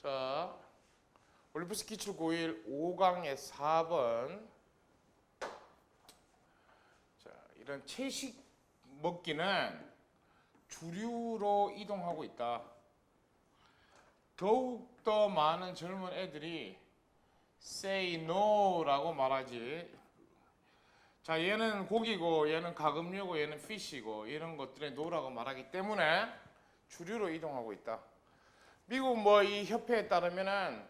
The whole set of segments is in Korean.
자, 올림푸스 기출 고1 5강의 4번. 자, 이런 채식 먹기는 주류로 이동하고 있다. 더욱 더 많은 젊은 애들이 say no라고 말하지. 자, 얘는 고기고 얘는 가금류고 얘는 fish이고 이런 것들에 no라고 말하기 때문에 주류로 이동하고 있다. 미국 뭐 이 협회에 따르면은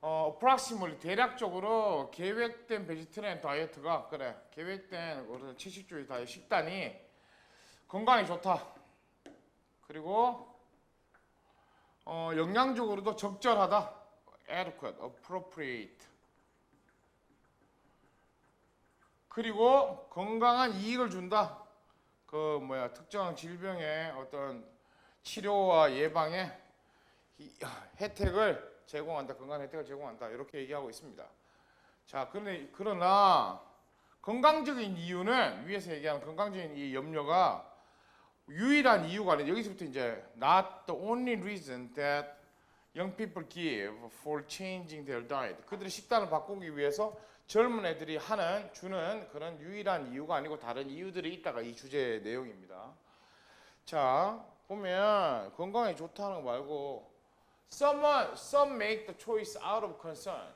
어 approximately 대략적으로 계획된 베지테리안 다이어트가 그래 계획된 우리 채식주의 다이어트 식단이 건강에 좋다. 그리고 어 영양적으로도 적절하다. adequate, appropriate. 그리고 건강한 이익을 준다. 그 뭐야 특정한 질병의 어떤 치료와 예방에 이- 혜택을 제공한다. 건강 혜택을 제공한다. 이렇게 얘기하고 있습니다. 자, 그러나, 그러나 건강적인 이유는 위에서 얘기하는 건강적인 이 염려가 유일한 이유가 아니라 여기서부터 이제 not the only reason that young people give for changing their diet. 그들의 식단을 바꾸기 위해서 젊은 애들이 하는 주는 그런 유일한 이유가 아니고 다른 이유들이 있다가 이 주제의 내용입니다. 자, 보면 건강에 좋다는 거 말고 someone some make the choice out of concern.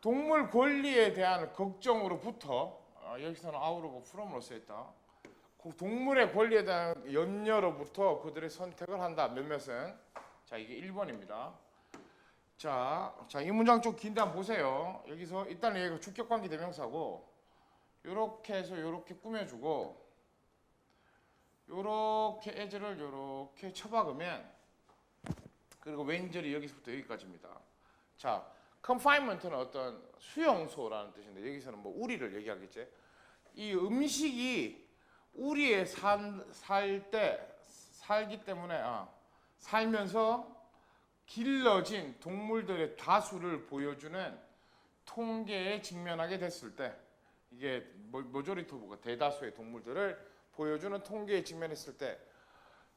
동물 권리에 대한 걱정으로부터 아, 여기서는 out of from으로 쓰였다. 그 동물의 권리에 대한 염려로부터 그들의 선택을 한다. 몇몇은 자 이게 1번입니다. 자, 자 이 문장 좀 긴데 한번 보세요. 여기서 일단 얘가 주격관계 대명사고 요렇게 해서 요렇게 꾸며주고 요렇게 에즈를 요렇게 쳐박으면 그리고 왼절이 여기서부터 여기까지입니다. 자, confinement는 어떤 수용소라는 뜻인데 여기서는 뭐 우리를 얘기하겠지. 이 음식이 우리에 살때 살기 때문에 아, 살면서 길러진 동물들의 다수를 보여주는 통계에 직면하게 됐을 때 이게 모조리티 오브가 대다수의 동물들을 보여주는 통계에 직면했을 때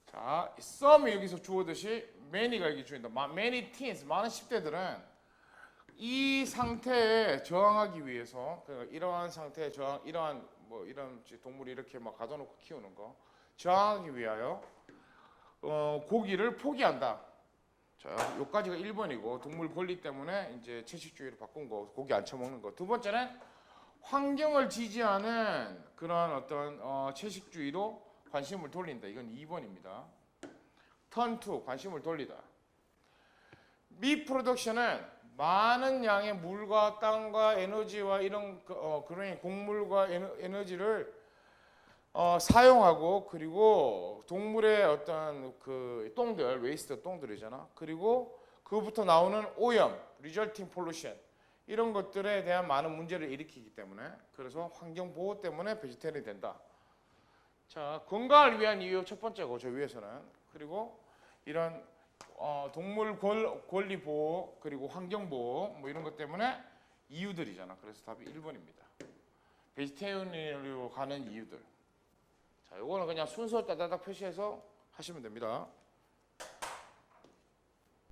자, some이 여기서 주어듯이 여기 주인다. 마- many teens, 많은 10대들은 이 상태에 저항하기 위해서 그 이러한 상태에 저항, 이러한 뭐 이런 동물이 이렇게 막 가둬놓고 키우는 거 저항하기 위하여 어, 고기를 포기한다. 자, 요까지가 1번이고 동물 권리 때문에 이제 채식주의로 바꾼 거, 고기 안 처먹는 거. 두 번째는 환경을 지지하는 그런 어떤 어, 채식주의로 관심을 돌린다. 이건 2번입니다. 턴투 관심을 돌리다. 미 프로덕션은 많은 양의 물과 땅과 에너지와 이런 그, 어, 그런 곡물과 에너, 에너 지를 어, 사용하고 그리고 동물의 어떤 그 똥들 웨이스트 똥들이잖아. 그리고 그부터 나오는 오염, resulting pollution 이런 것들에 대한 많은 문제를 일으키기 때문에 그래서 환경 보호 때문에 베지테리안이 된다. 자 건강을 위한 이유 첫 번째고 저 위에서는 그리고 이런 어, 동물 권, 권리 보호 그리고 환경 보호 뭐 이런 것 때문에 이유들이잖아. 그래서 답이 1번입니다. 베지테리안으로 가는 이유들. 자, 요거는 그냥 순서 따다닥 표시해서 하시면 됩니다.